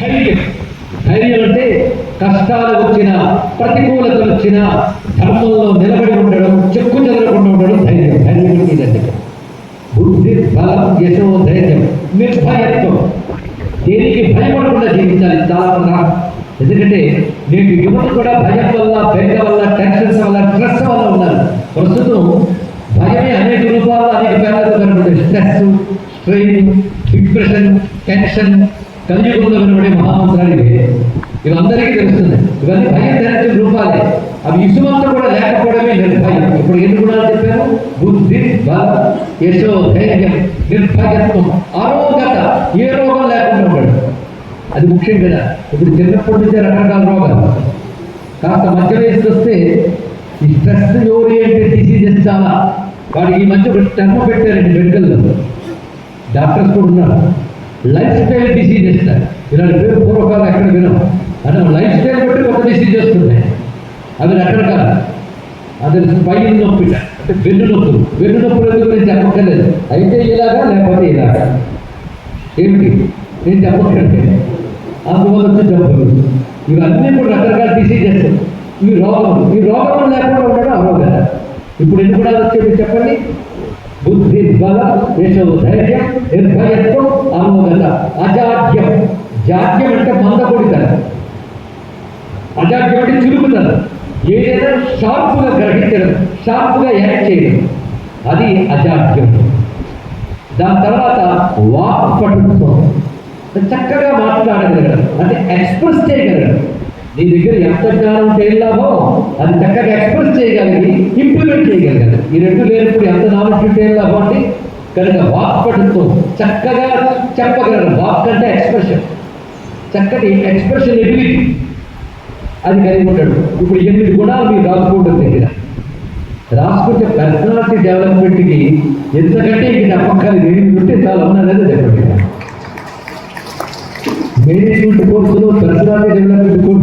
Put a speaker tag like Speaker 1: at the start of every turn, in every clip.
Speaker 1: ధైర్యం. ధైర్యం అంటే కష్టాలు వచ్చిన ప్రతికూలతలు వచ్చిన ధర్మంలో నిలబడి ఉండడం చెక్కు చెదరకుండా ఉండడం ధైర్యం. ధైర్యం అంటే బుద్ధి బలం యశో ధైర్యం నిర్భయత్వం. దేనికి భయపడకుండా జీవించాలి? చాలా ఎందుకంటే నేటి యువత కూడా భయం వల్ల బెంగ వల్ల టెన్షన్స్ వల్ల స్ట్రెస్ వల్ల ఉన్నారు ప్రస్తుతం భయమే అనేక రూపాల్లో అనేక పేర్లతో కనబడుతుంది స్ట్రెస్ స్ట్రెయిన్ డిప్రెషన్ టెన్షన్ కలియుగంలో కనబడే మహామంత్రాలు ఇవే ఇవందరికీ తెలుస్తుంది. ఇవన్నీ భయం ధరించిన రూపాలే. అవి ఇసుమంతా కూడా లేకపోవడమే నిర్భయం ఇప్పుడు ఎన్ని గుణాలు చెప్పాను బుద్ధి బల యశో ధైర్యం నిర్భయత్వం ఆరోగ్యత. ఏ రోగం లేకుండా ఉంటాడు అది ముఖ్యం కదా. ఇప్పుడు చిన్నప్పటి నుంచే రకరకాల రోగాలు. కాస్త మధ్య వయసు వస్తే ఈ స్ట్రెస్ ఓరియంటెడ్ డిసీజెస్ చాలా. వాడికి ఈ మధ్య ఒక టర్మ్ పెట్టారండి మెడికల్లో. డాక్టర్స్ కూడా ఉన్నారు. లైఫ్ స్టైల్ డిసీజెస్ ఇలాంటి పేరు పూర్వకాలం ఎక్కడ వినం. అంటే లైఫ్ స్టైల్ బట్టి కొత్త డిసీజ్ వస్తున్నాయి అవి రకరకాల అది స్పైన్ నొప్పి అంటే వెన్ను నొప్పులు వెన్ను నొప్పులు ఎందుకు నేను చెప్పక్కర్లేదు. అయితే ఇలాగా లేకపోతే ఇలాగా. ఏమిటి? నేను చెప్పక్కర్లేదు. అందువల్ల వచ్చే జబ్బులు ఇవన్నీ కూడా రకరకాల డిసీజెస్ ఈ రోగం. ఈ రోగం లేకుండా ఉండడం అరోగత. ఇప్పుడు ఎన్ని కూడా వచ్చేది చెప్పండి. బుద్ధి బల యశో ధైర్యం నిర్భయత్వం అరోగత అజాడ్యం జాడ్యం అంటే మందకొడితనం. అజాడ్యం అంటే చురుకుతనం. ఏదైనా షార్ప్గా గ్రహించడం షార్ప్గా యాక్ట్ చేయడం అది అజాడ్యం దాని తర్వాత వాక్ పటుత్వం చక్కగా మాట్లాడగలగడం అంటే ఎక్స్ప్రెస్ చేయగలగడం. నీ దగ్గర ఎంత జ్ఞానం ఉంటే లాభం? అది చక్కగా ఎక్స్ప్రెస్ చేయగలిగి ఇంప్లిమెంట్ చేయగలగాలి ఈ రెండు లేనప్పుడు ఎంత నాలెడ్జ్ ఉంటే లాభం అండి? కనుక వాక్పటంతో చక్కగా చెప్పగలరు వాక్ అంటే ఎక్స్ప్రెషన్ చక్కటి ఎక్స్ప్రెషన్ ఎబిలిటీ అది కలిగి ఉంటాడు. ఇప్పుడు ఎనిమిది గుణాలు మీరు రాసుకోవడం దగ్గర. రాసుకుంటే పర్సనాలిటీ డెవలప్మెంట్కి ఎంతకంటే ఇంక చెప్పక్కర్లేదు ఎనిమిది ఉంటే చాలా ఉన్నదని చెప్పండి. మేనేజ్మెంట్ కోర్సులో పర్సనాలిటీ డెవలప్మెంట్ కోర్సు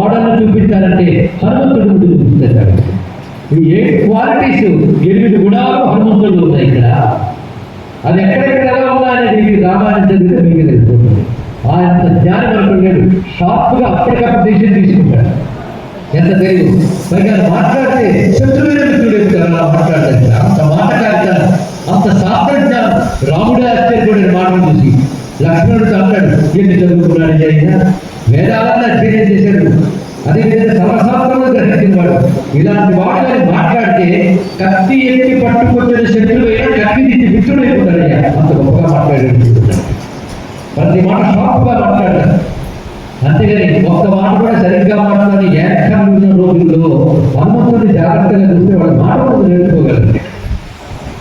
Speaker 1: మోడల్ని చూపించాలంటే హనుమంతుడు ముందు చూపించాడు ఈ ఏడు క్వాలిటీస్ ఎనిమిది గుణాలు హనుమంతుడు ఉన్నాయి ఇక్కడ. అది ఎక్కడెక్కడ ఎలా ఉందా అనేది మీకు రామాయణం చదివితే మీకు తెలిసిపోతుంది. ఆయన జ్ఞానం అనుకున్నాడు షార్ప్గా అప్పటికప్పుడు డిసిషన్ తీసుకుంటాడు. ఎంత తెలియదు. పైగా మాట్లాడితే శత్రువైన అధ్యయనం చేశాడు అదేవిధంగా సర్వశాస్త్రంలో గ్రహించిన ఇలాంటి వాటిని మాట్లాడితే కత్తి ఎత్తి పట్టుకొచ్చిన శత్రువైనా కత్తి తీసి మిత్రుడు అయిపోతాడయ్యా అంత గొప్పగా మాట్లాడాడు ప్రతి మాట షాప్గా మాట్లాడారు అంతేగాని ఒక్క మాట కూడా సరిగ్గా మాట్లాడి ఏకంగా ఉన్న రోజుల్లో హనుమంతుడిని జాగ్రత్తగా చూస్తే వాడు మాట కూడా నేర్చుకోగలరు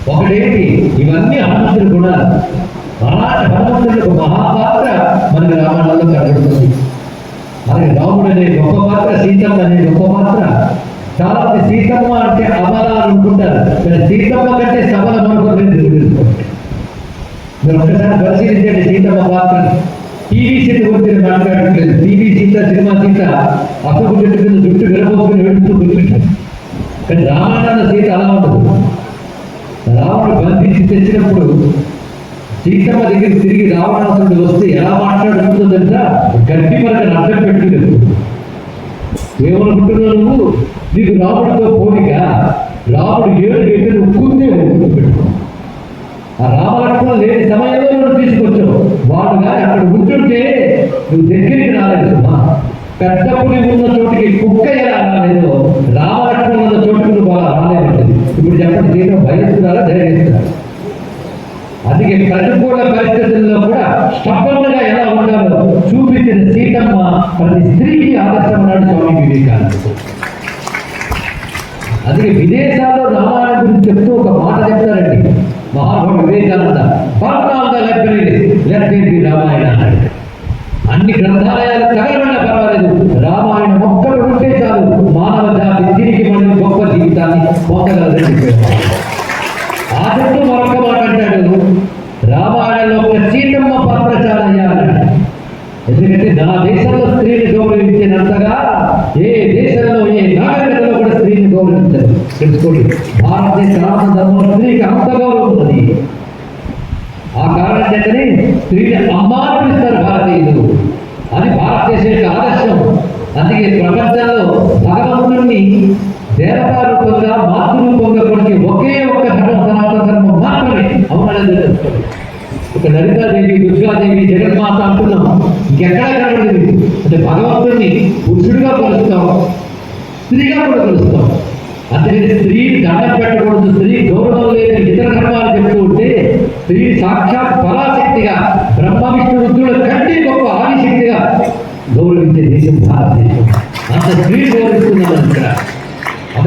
Speaker 1: ఒకటేంటి? ఇవన్నీ హనుమంతుడు కూడా. అలాంటి హనుమంతుడి ఒక మహాపాత్ర మనకి రామాయణంలో కనబడుతుంది. మనకి రాముడు అనే గొప్ప పాత్ర సీతమ్మ అనే గొప్ప పాత్ర. చాలా మంది సీతమ్మ అంటే అమల అనుకుంటారు. కానీ సీతమ్మ కంటే సబల మనకు తెలుసుకోండి మీరు ఒక్కసారి పరిశీలించండి సీతమ్మ పాత్ర. టీవీ సీత గురించి మాట్లాడట్లేదు. TV Sita cinema Sita. అసలు చెట్టు కింద జుట్టు విరబోసుకుని వెళుతూ కూర్చుంటారు కానీ రామాయణ సీత అలా ఉండదు. రాముడు బంధించి తెచ్చినప్పుడు సీతమ్మ దగ్గర తిరిగి రావణాసుడు వస్తే ఎలా మాట్లాడుతుందో తెలుసా గడ్డి మనకు అర్థం పెట్టుకునేది ఏమనుకుంటున్నావు నువ్వు? నీకు రాముడితో పోలిక. రాముడు ఏడు గంటలు నువ్వు పెట్టుకో. ఆ రామలక్ష్మణ లేని సమయంలో నువ్వు తీసుకొచ్చావు. వాడు కానీ అక్కడ ఉంటుంటే నువ్వు దగ్గరికి రాలేదు పెద్ద పులి ఉన్న చోటుకి కుక్క ఎలా రాలేదో రామలక్ష్మణ ఉన్న చోటుకు నువ్వు అలా రాలేమంటది ఇప్పుడు చెప్పండి దీంట్లో భయస్తున్నారా ధైర్యస్తున్నారా అందుకే ప్రతికూల పరిస్థితుల్లో కూడా స్టబ్బన్గా ఎలా ఉండాలో చూపించిన సీతమ్మ ప్రతి స్త్రీకి ఆదర్శం అన్నాడు స్వామి వివేకానంద అందుకే విదేశాల్లో ఎందుకంటే నా దేశంలో స్త్రీని గౌరవించినంతగా ఏ దేశంలో ఏ నాగరికలో కూడా స్త్రీని గౌరవించదు తెలుసుకోండి. భారతదేశ రాష్ట్ర ధర్మంలో స్త్రీకి అంత గౌరవం ఉన్నది. ఆ కారణం చేతని స్త్రీని అమ్మానిస్తారు భారతీయులు. అది భారతదేశం యొక్క ఆదర్శం. అందుకే ప్రపంచంలో భగవంతుణ్ణి దేవతా రూపంగా మాతృరూపంగా కొడుకు ఒకే ఒక్క ధర్మం సనాతన ధర్మం మాత్రమే. అవునలేదు తెలుసుకోండి ఒక లలితాదేవి దుర్గాదేవి జగన్మాత అంటున్నాం. ఇంకెక్కడా కనబడదు అంటే భగవంతుడిని పురుషుడిగా కలుస్తాం స్త్రీగా కూడా కలుస్తాం. అందుకని స్త్రీ దండ పెట్టకూడదు స్త్రీ గౌరవం లేని ఇతర ధర్మాలు చెప్తూ ఉంటే స్త్రీ సాక్షాత్ పరాశక్తిగా బ్రహ్మ విష్ణు రుద్రుల కంటే గొప్ప ఆదిశక్తిగా గౌరవించే దేశం భారతదేశం. అంత స్త్రీ గౌరవిస్తున్నాం ఇక్కడ.